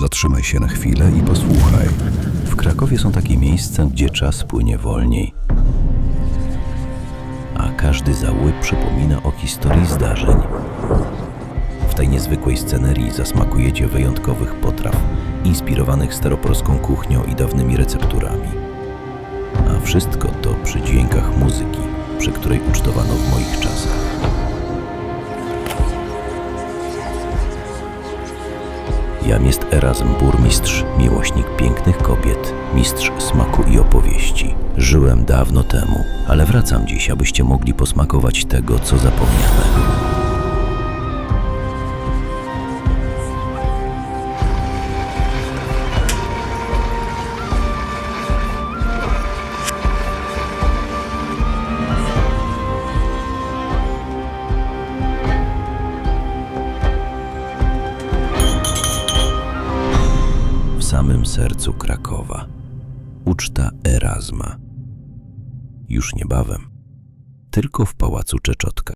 Zatrzymaj się na chwilę i posłuchaj. W Krakowie są takie miejsca, gdzie czas płynie wolniej, a każdy zaułek przypomina o historii zdarzeń. W tej niezwykłej scenerii zasmakujecie wyjątkowych potraw, inspirowanych staropolską kuchnią i dawnymi recepturami. A wszystko to przy dźwiękach muzyki, przy której ucztowano Jam jest Erazm, burmistrz, miłośnik pięknych kobiet, mistrz smaku i opowieści. Żyłem dawno temu, ale wracam dziś, abyście mogli posmakować tego, co zapomniane. Samym sercu Krakowa. Uczta Erasma. Już niebawem. Tylko w Pałacu Czeczotka.